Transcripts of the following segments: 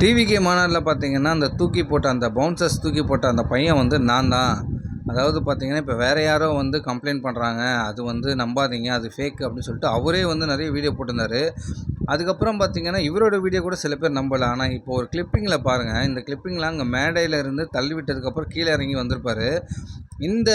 TVK மாநாட்டில் பார்த்தீங்கன்னா அந்த தூக்கி போட்ட அந்த பவுன்சர்ஸ் தூக்கி போட்ட அந்த பையன் வந்து நான் தான். அதாவது பார்த்தீங்கன்னா இப்போ வேறு யாரோ வந்து கம்ப்ளைண்ட் பண்ணுறாங்க அது வந்து நம்பாதீங்க அது ஃபேக் அப்படின்னு சொல்லிட்டு அவரே வந்து நிறைய வீடியோ போட்டிருந்தாரு. அதுக்கப்புறம் பார்த்தீங்கன்னா இவரோட வீடியோ கூட சில பேர் நம்பலை. ஆனால் இப்போ ஒரு கிளிப்பிங்கில் பாருங்கள் இந்த கிளிப்பிங்கில் அங்கே மேடையில் இருந்து தள்ளி விட்டதுக்கப்புறம் கீழே இறங்கி வந்திருப்பாரு. இந்த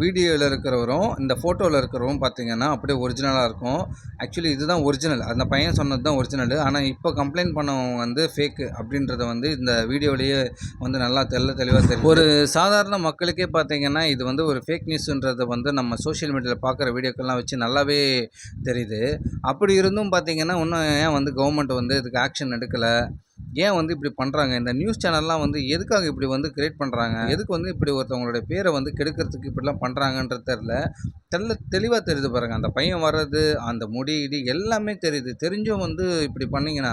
வீடியோவில் இருக்கிறவரும் இந்த ஃபோட்டோவில் இருக்கிறவரும் பார்த்தீங்கன்னா அப்படியே ஒரிஜினலாக இருக்கும். ஆக்சுவலி இதுதான் ஒரிஜினல் அந்த பையன் சொன்னது தான் ஒரிஜினல் ஆனால் இப்போ கம்ப்ளைண்ட் பண்ணவங்க வந்து ஃபேக்கு அப்படின்றத வந்து இந்த வீடியோலேயே வந்து நல்லா தெல்ல தெளிவாக தெரியும் ஒரு சாதாரண மக்களுக்கே பார்த்தீங்கன்னா இது வந்து ஒரு ஃபேக் நியூஸுன்றதை வந்து நம்ம சோஷியல் மீடியாவில் பார்க்குற வீடியோக்கெல்லாம் வச்சு நல்லாவே தெரியுது. அப்படி இருந்தும் பார்த்தீங்கன்னா இன்னும் ஏன் வந்து கவர்மெண்ட் வந்து இதுக்கு ஆக்ஷன் எடுக்கலை? ஏன் வந்து இப்படி பண்ணுறாங்க இந்த நியூஸ் சேனல்லாம் வந்து எதுக்காக இப்படி வந்து கிரியேட் பண்ணுறாங்க எதுக்கு வந்து இப்படி ஒருத்தவங்களுடைய பேரை வந்து கெடுக்கிறதுக்கு இப்படிலாம் பண்ணுறாங்கன்றது தெரில தெல்ல தெளிவாக தெரியுது பாருங்கள் அந்த பையன் வர்றது அந்த முடி இடி எல்லாமே தெரியுது. தெரிஞ்சும் வந்து இப்படி பண்ணிங்கன்னா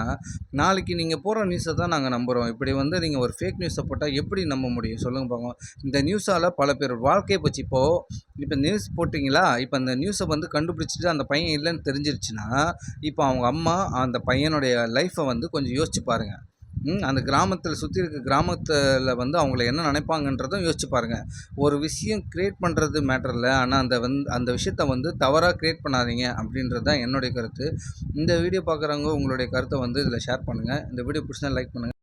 நாளைக்கு நீங்கள் போகிற நியூஸை தான் நாங்கள் நம்புகிறோம் இப்படி வந்து நீங்கள் ஒரு ஃபேக் நியூஸை போட்டால் எப்படி நம்ப முடியும்? சொல்லுங்கள் பார்க்கலாம் இந்த நியூஸால் பல பேர் வாழ்க்கையை போச்சு. இப்போது இப்போ நியூஸ் போட்டிங்களா? இப்போ அந்த நியூஸை வந்து கண்டுபிடிச்சிட்டு அந்த பையன் இல்லைன்னு தெரிஞ்சிருச்சுன்னா இப்போ அவங்க அம்மா அந்த பையனுடைய லைஃப்பை வந்து கொஞ்சம் யோசிச்சு பாருங்கள் அந்த கிராமத்தில் சுற்றி இருக்க கிராமத்தில் வந்து அவங்கள என்ன நினைப்பாங்கன்றதும் யோசிச்சு பாருங்கள் ஒரு விஷயம் க்ரியேட் பண்ணுறது மேட்டர் இல்லை. ஆனால் அந்த வந்து அந்த விஷயத்த வந்து தவறாக க்ரியேட் பண்ணாதீங்க அப்படின்றது தான் என்னுடைய கருத்து. இந்த வீடியோ பார்க்குறவங்க உங்களுடைய கருத்தை வந்து இதில் ஷேர் பண்ணுங்கள் இந்த வீடியோ பிடிச்சா லைக் பண்ணுங்கள்